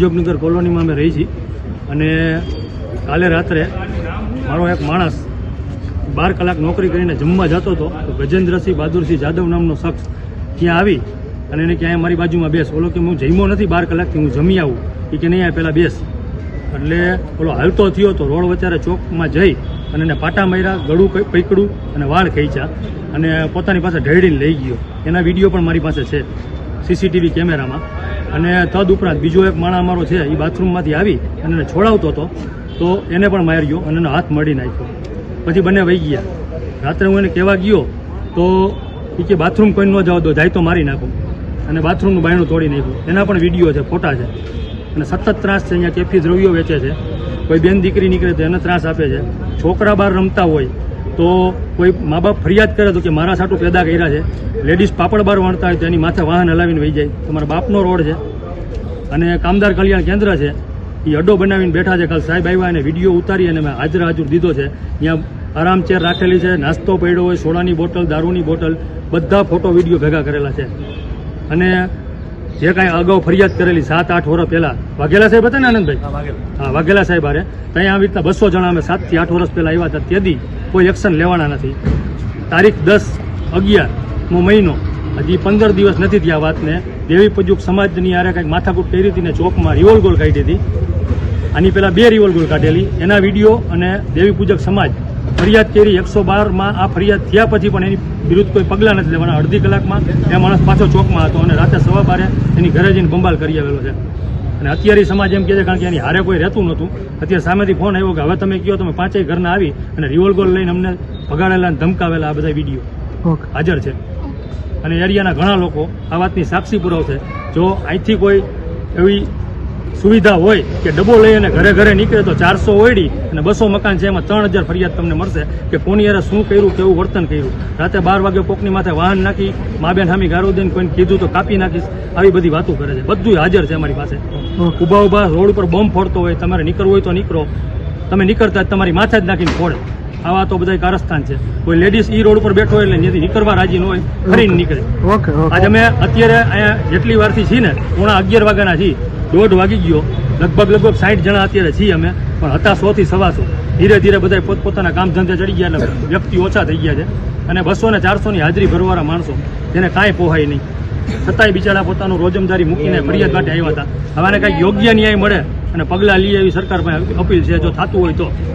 ઉદ્યોગનગર કોલોનીમાં અમે રહી છીએ. અને કાલે રાત્રે મારો એક માણસ બાર કલાક નોકરી કરીને જમવા જતો હતો. તો ગજેન્દ્રસિંહ બહાદુરસિંહ જાદવ નામનો શખ્સ ત્યાં આવી અને એને ક્યાંય મારી બાજુમાં બેસ. ઓલો કે હું જમ્યો નથી બાર કલાકથી, હું જમી આવું. એ કે નહીં, આ પહેલાં બેસ. એટલે ઓલો હાલતો થયો તો રોડ વચારે ચોકમાં જઈ અને એને પાટા માર્યા, ગળું પકડું અને વાળ ખેંચ્યા અને પોતાની પાસે ઢેડીને લઈ ગયો. એના વીડિયો પણ મારી પાસે છે સીસીટીવી કેમેરામાં. અને તદ ઉપરાંત બીજો એક માણસ અમારો છે એ બાથરૂમમાંથી આવી અને એને છોડાવતો હતો. તો એને પણ માર્યો અને એનો હાથ મળી નાખ્યો. પછી બંને વહી ગયા. રાત્રે હું એને કહેવા ગયો, તો એ કે બાથરૂમ કોઈ ન જવા દો જાય તો મારી નાખું. અને બાથરૂમનું બાયણું તોડી નાખ્યું. એના પણ વીડિયો છે, ફોટા છે. અને સતત ત્રાસ છે, અહીંયા કેફી દ્રવ્યો વેચે છે. કોઈ બેન દીકરી નીકળે તો એને ત્રાસ આપે છે. છોકરા બહાર રમતા હોય તો કોઈ મા બાપ ફરિયાદ કરે તો કે મારા સાટું પેદા કર્યા છે. લેડીઝ પાપડ બાર વણતા હોય તો એની માથે વાહન હલાવીને વહી જાય. તમારા બાપનો રોડ છે. અને કામદાર કલ્યાણ કેન્દ્ર છે. એ અડ્ડો બનાવીને બેઠા છે. કાલ સાહેબ આવ્યા અને વીડિયો ઉતારી અને મેં હાજર હાજર દીધો છે. ત્યાં આરામ ચેર રાખેલી છે. નાસ્તો પડ્યો હોય સોડાની બોટલ દારૂની બોટલ બધા ફોટો વીડિયો ભેગા કરેલા છે. અને જે કાંઈ અગાઉ ફરિયાદ કરેલી સાત આઠ વર્ષ પહેલાં વાઘેલા સાહેબ હતા ને આનંદભાઈ? હા વાઘેલા. સાહેબ હારે. ત્યાં આવી રીતના બસો જણા અમે સાતથી આઠ વર્ષ પહેલાં આવ્યા હતા. તેથી કોઈ એક્શન લેવાના નથી. તારીખ દસ અગિયારમો મહિનો, હજી પંદર દિવસ નથી થયા વાતને. દેવી પજુક સમાજની આરે કંઈક માથાકૂટ કરી હતી ને ચોકમાં રિવોલ્ગોલ કાઢી હતી. આની પહેલાં બે રિવોલ્ગોલ કાઢેલી. એના વીડિયો અને દેવી પૂજક સમાજ ફરિયાદ કરી એકસો બારમાં આ ફરિયાદ થયા પછી પણ એની વિરુદ્ધ કોઈ પગલાં નથી લેવાના. અડધી કલાકમાં એ માણસ પાછો ચોકમાં હતો અને રાતે સવા બારે એની ઘરે જઈને બંબાલ કરી આવેલો છે. અને અત્યારે સમાજ એમ કહે છે કારણ કે એની હારે કોઈ રહેતું નહોતું. અત્યારે સામેથી ફોન આવ્યો કે હવે તમે કહો તમે પાંચેય ઘરના આવી અને રિવોલ્વર લઈને અમને ભગાડેલા અને ધમકાવેલા આ બધા વીડિયો હાજર છે. અને એરિયાના ઘણા લોકો આ વાતની સાક્ષી પુરાવશે જો અહીંથી કોઈ એવી સુવિધા હોય કે ડબ્બો લઈ અને ઘરે ઘરે નીકળે તો ચારસો ઓયડી અને બસો મકાન છે એમાં ત્રણ હજાર ફરિયાદ તમને મળશે કે કોની યારે શું કર્યું કેવું વર્તન કર્યું. રાતે બાર વાગે કોકની માથે વાહન નાખી મા બેન હામી ગારો દઈને કોઈને કીધું તો કાપી નાખીશ. આવી બધી વાતો કરે છે. બધું હાજર છે અમારી પાસે. ઊભા ઊભા રોડ ઉપર બોમ્બ ફોડતો હોય તમારે નીકળવું હોય તો નીકળો. તમે નીકળતા જ તમારી માથે જ નાખીને ફોડે. આવા તો બધા કારસ્થાન છે. કોઈ લેડીઝ ઈ રોડ ઉપર બેઠો હોય એટલે ત્યાંથી નીકળવા રાજી ન હોય ફરીને નીકળે. આજે અમે અત્યારે અહીંયા જેટલી વારથી છીએ ને પોણા અગિયાર વાગ્યાના છીએ. દોઢ વાગી ગયો. લગભગ લગભગ સાઠ જણા અત્યારે છીએ અમે, પણ હતા સો થી સવા સો ધીરે ધીરે બધા પોતપોતાના કામ ધંધે ચડી ગયા એટલે વ્યક્તિ ઓછા થઈ ગયા છે. અને બસો ને ચારસો ની હાજરી ભરવાળા માણસો, જેને કાંઈ પોહાય નહીં. છતાંય બિચારા પોતાનું રોજમદારી મૂકીને ફરિયાદ માટે આવ્યા હતા. હવે આને કાંઈક યોગ્ય ન્યાય મળે અને પગલાં લઈએ એવી સરકાર પાસે અપીલ છે, જો થતું હોય તો.